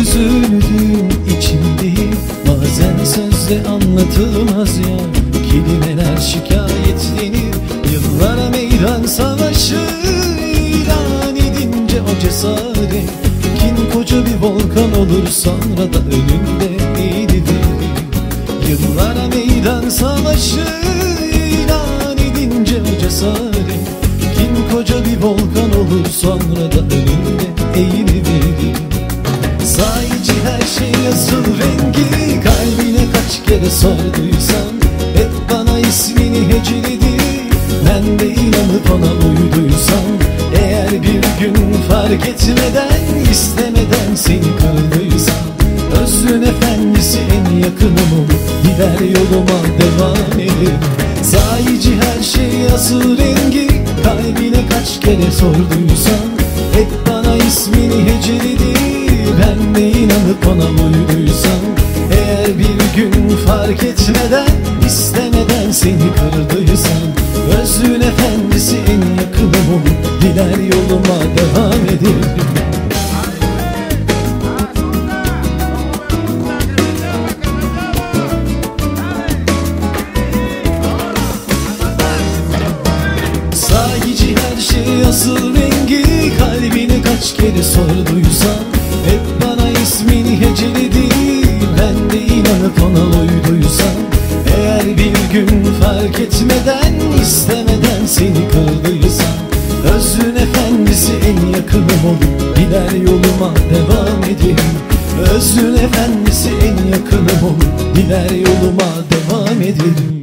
Üzüldüğüm içimdeyim Bazen sözle anlatılmaz ya Kelimeler şikayetlenir. Yıllara meydan savaşı ilan edince o cesaret. Kin koca bir volkan olur sonra da önünde eğilir. Yıllara meydan savaşı ilan edince o cesaret. Kin koca bir volkan olur sonra da önünde Sahici her şey nasıl rengi. Kalbine kaç kere sorduysan Hep bana ismini heceledi Ben de inanıp ona uyduysam Eğer bir gün fark etmeden istemeden seni kırdıysam Özrün efendisi en yakınım olup Gider yoluma devam edip Sahici her şey asıl rengi. Kalbine kaç kere sorduysan uyduysam Eğer bir gün fark etmeden istemeden seni kırdıysam Özrün efendisi en yakınım olup Diler yoluma devam ederim Sahici her şey asıl rengi Kalbini kaç kere sorduysan Hep bana ismini heceledi Ben de inanıp ona uyduysam Eğer bir gün fark etmeden istemeden seni kırdıysam Özrün efendisi en yakınım olup Gider yoluma devam edeyim. Özrün efendisi en yakınım olup Gider yoluma devam ederim